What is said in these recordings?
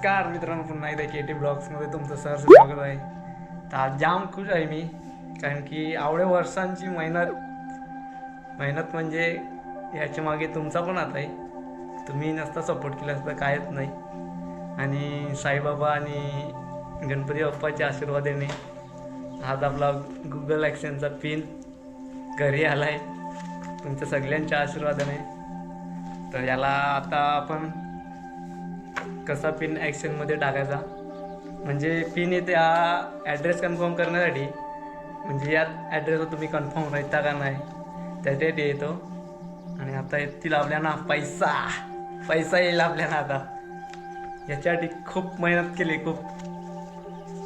नमस्कार मित्रांनो पुन्हा एकदा के टी ब्लॉग्समध्ये तुमचं सर स्वागत आहे. तर आज जाम खुश आहे मी कारण की आवड्या वर्षांची मेहनत मेहनत म्हणजे याच्या मागे तुमचा पण हात आहे. तुम्ही नसता सपोर्ट केला असता कायच नाही. आणि साईबाबा आणि गणपती बाप्पाच्या आशीर्वादाने आज आपला गुगल ॲक्शनचा पिन घरी आला आहे तुमच्या सगळ्यांच्या आशीर्वादाने. तर याला आता आपण कसा पिन ॲक्शनमध्ये टाकायचा? म्हणजे पिन येते हा ॲड्रेस कन्फर्म करण्यासाठी. म्हणजे या ॲड्रेसवर तुम्ही कन्फर्म राहता का नाही त्यासाठी येतो. आणि आता येतील आपल्याला पैसा. पैसा येईल आपल्याला आता. याच्यासाठी खूप मेहनत केली खूप.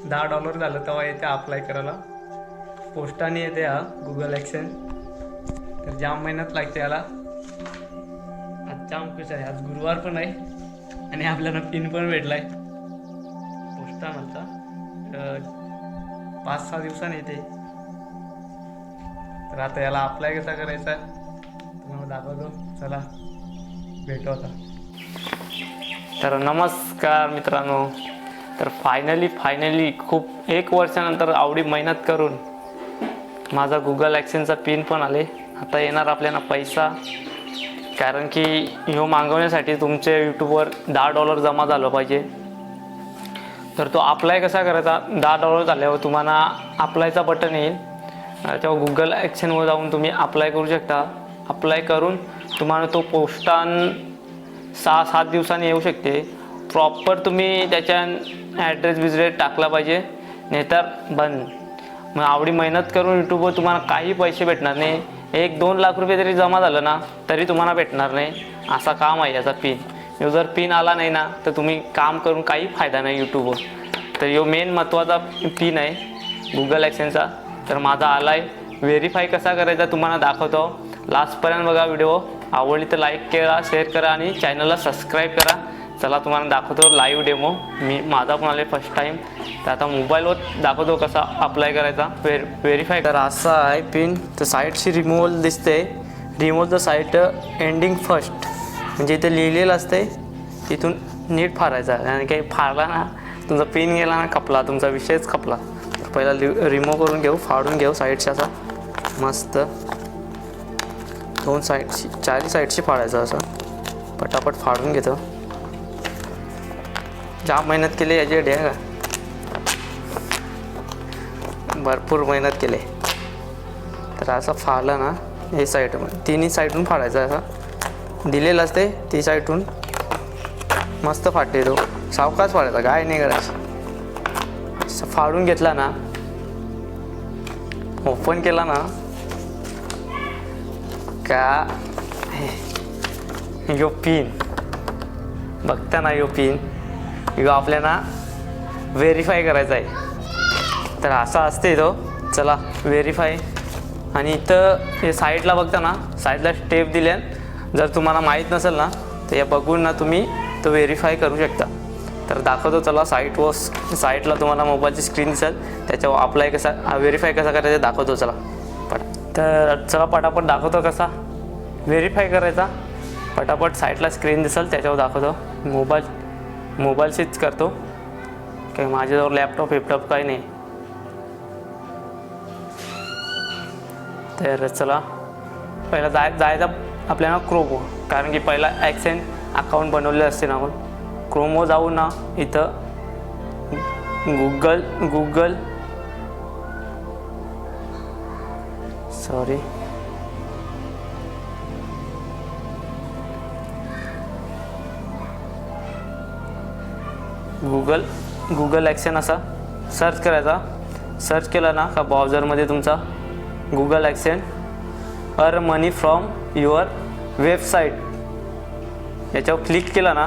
दहा डॉलर झालं तेव्हा येते अप्लाय करायला. पोस्टाने येते हा गुगल ॲक्शन तर जाम मेहनत लागते याला. आज जाम खुश आहे आज गुरुवार पण आहे. आणि आपल्याला पिन पण भेटलाय. पोस्टा म्हणता पाच सहा दिवसांनी येते. तर आता याला अप्लाय कसा करायचा तुम्हाला दाखवतो. चला भेटू आता. तर नमस्कार मित्रांनो. तर फायनली फायनली खूप एक वर्षानंतर आवडी मेहनत करून माझा गुगल ॲक्शनचा पिन पण आले. आता येणार आपल्याला पैसा. कारण की ह्यो मागवण्यासाठी तुमच्या यूट्यूबवर दहा डॉलर जमा झालं पाहिजे. तर तो अप्लाय कसा करायचा? दहा डॉलर झाल्यावर तुम्हाला अप्लायचा बटन येईल. तेव्हा गुगल ॲक्शनवर जाऊन तुम्ही अप्लाय करू शकता. अप्लाय करून तुम्हाला तो पोस्टान सहा सात दिवसांनी येऊ शकते. प्रॉपर तुम्ही त्याच्या ॲड्रेस बिजरेस टाकला पाहिजे. नाहीतर बंद. मग आवडी मेहनत करून यूट्यूबवर तुम्हाला काही पैसे भेटणार नाही. एक दोन लाख रुपये जरी जमा झालं ना तरी तुम्हाला भेटणार नाही. असा काम आहे याचा पिन जर पिन आला नाही ना तर तुम्ही काम करून काही फायदा नाही यूट्यूबवर तर यो मेन महत्त्वाचा पिन आहे गुगल ॲक्सेनचा तर माझा आला आहे व्हेरीफाय कसा करायचा तुम्हाला दाखवतो. लास्टपर्यंत बघा व्हिडिओ आवडली तर लाईक करा शेअर करा आणि चॅनलला सबस्क्राईब करा. चला तुम्हाला दाखवतो लाईव्ह डेमो मी माझा पण आले फर्स्ट टाईम तर आता मोबाईलवर दाखवतो कसा अप्लाय करायचा. व्हेर व्हेरीफाय करा. असा आहे पिन तर साईडची रिमूवल दिसते. Remove the site ending first म्हणजे इथे लिहिलेलं असते तिथून नीट फारायचा. आणि काही फारला ना तुमचा पिन गेला ना कपला तुमचा विषयच कपला तर पहिला रिमूव्ह करून घेऊ फाडून घेऊ साईडचा असा. मस्त. दोन साईडची चारही साईडची फाडायचं असं. पटापट फाडून घेतो. ज्या मेहनत केली याच्यासाठी आहे का भरपूर मेहनत केली. तर असं फाडलं ना हे साईड तिन्ही साईडून फाडायचं असं. दिलेलं असते ती साईडून मस्त फाटते तो. सावकाच फाडायचा काय नाही करायचं. असं फाडून घेतला ना ओपन केला ना का यो पिन. बघता ना यो पिन. यो आपल्याला व्हेरीफाय करायचा आहे तर असा असते तो. चला व्हेरीफाय आणि इथं हे साईडला बघता ना साईडला स्टेप दिल्या जर तुम्हाला माहीत नसेल ना तर या बघून ना तुम्ही तो व्हेरीफाय करू शकता. तर दाखवतो चला साईट व साईटला तुम्हाला मोबाईलची स्क्रीन दिसेल. त्याच्यावर अप्लाय कसा व्हेरीफाय कसा करायचा दाखवतो चला. पट तर चला पटापट दाखवतो कसा. व्हेरीफाय करायचा. पटापट साईटला स्क्रीन दिसेल त्याच्यावर दाखवतो. मोबाईल मोबाईलशीच करतो. काही माझ्याजवळ लॅपटॉप विपटॉप काही नाही. तर चला पहिला जाय जायचा आपल्याला क्रोमो कारण की पहिला ॲक्सेन अकाउंट बनवले असते ना आपण. क्रोमो जाऊन ना इथं Google Google sorry Google Google action असा. सर्च करायचा. सर्च केला ना का ब्राउझरमध्ये तुमचा Google action earn money from your website याच्यावर क्लिक केला ना.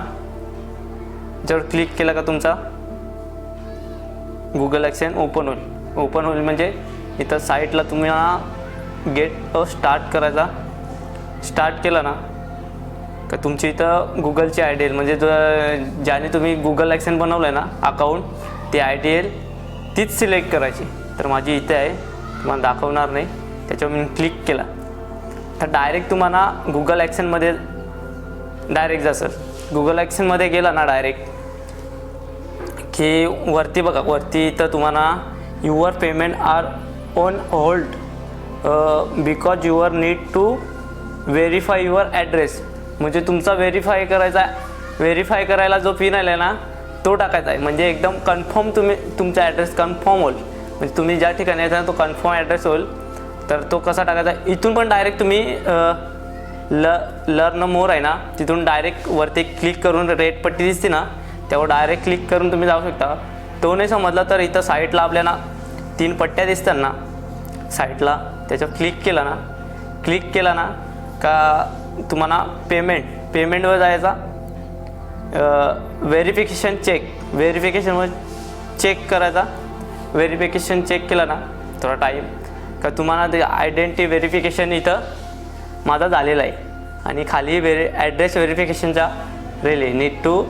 याच्यावर क्लिक केला का तुमचा गुगल ॲक्शन ओपन होईल. ओपन होईल म्हणजे इथं साईटला तुम्ही गेट स्टार्ट करायचा. स्टार्ट केला ना. का तुमची इथं गुगलची आय डी एल म्हणजे ज्याने तुम्ही गुगल ॲक्शन बनवलं आहे ना अकाउंट ती आय डी एल तीच सिलेक्ट करायची. तर माझी इथे आहे तुम्हाला दाखवणार नाही. त्याच्यावर मी क्लिक केला. तर डायरेक्ट तुम्हाला गुगल ॲक्शनमध्ये डायरेक्ट जा सर गुगल ॲक्शनमध्ये गेला ना डायरेक्ट की वरती बघा वरती इथं तुम्हाला your payment are on hold because your need to verify your address म्हणजे तुमचा व्हेरीफाय करायचा व्हेरीफाय करायला जो पिन आला आहे ना तो टाकायचा आहे. म्हणजे एकदम कन्फर्म तुम्ही तुमचा ॲड्रेस कन्फर्म होईल. म्हणजे तुम्ही ज्या ठिकाणी यायचा तो कन्फर्म ॲड्रेस होईल. तर तो कसा टाकायचा इथून पण डायरेक्ट तुम्ही ल लर्न मोर आहे ना तिथून डायरेक्ट वरती क्लिक करून रेड पट्टी दिसते ना त्यावर डायरेक्ट क्लिक करून तुम्ही जाऊ शकता. तो नाही समजला तर इथं साईटला आपल्या ना तीन पट्ट्या दिसतात ना. साईटला त्याच्यावर क्लिक केला ना. क्लिक केला ना का तुम्हाला पेमेंट पेमेंटवर जायचा. व्हेरिफिकेशन चेक व्हेरिफिकेशनवर चेक करायचा. व्हेरिफिकेशन चेक केलं ना थोडा टाईम का तुम्हाला ते आयडेंटिटी व्हेरिफिकेशन इथं माझा झालेला आहे. आणि खाली व्हेरी ॲड्रेस व्हेरिफिकेशनचा रेले नीड टू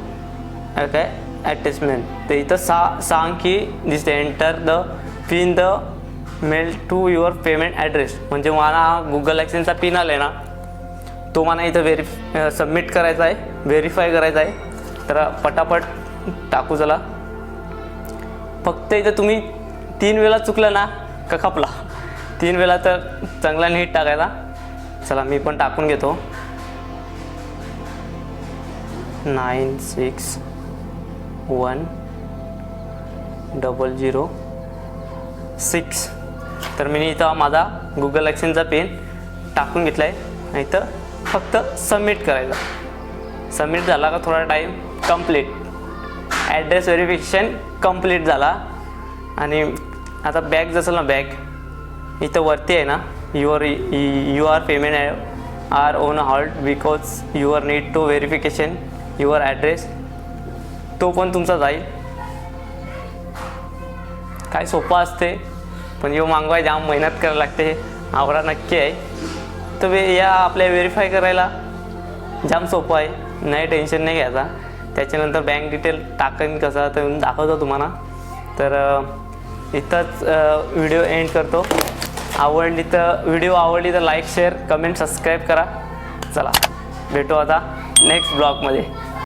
काय ॲटॅचमेंट तर इथं सा सांग की दिसते enter the pin the mail to your payment address म्हणजे मला गुगल ॲक्सेनचा पिन आला आहे ना तो मला इथं व्हेरी सबमिट करायचा आहे व्हेरीफाय करायचा आहे. तर पटापट टाकू चला. फक्त इथं तुम्ही तीन वेळा चुकलं ना का खपला? तीन वेळा तर चांगला नीट टाकायचा. चला मी पण टाकून घेतो. Nine six one double zero six. तर मी इथं माझा गुगल ॲक्शनचा पेन टाकून घेतला आहे नाही इथं फक्त सबमिट करायचा. सबमिट झाला का थोडा time complete address verification complete झाला. आणि आता बॅग जसं ना बॅग इथं वरती आहे ना your you are payment are on halt because your need to verification your address तो पण तुमचा जाईल. काय सोपं असते पण येऊ मागवाय जाम मेहनत करायला लागते आवडा नक्की आहे. तर वे या आपल्या व्हेरीफाय करायला जाम सोपं आहे. नाही टेन्शन नाही घ्यायचा. त्याच्यानंतर बँक डिटेल टाकेन कसा तर दाखवतो तुम्हाला. तर इथंच व्हिडिओ एंड करतो. आवडली तर व्हिडिओ आवडली तर लाईक शेअर कमेंट सबस्क्राईब करा. चला भेटू आता नेक्स्ट ब्लॉगमध्ये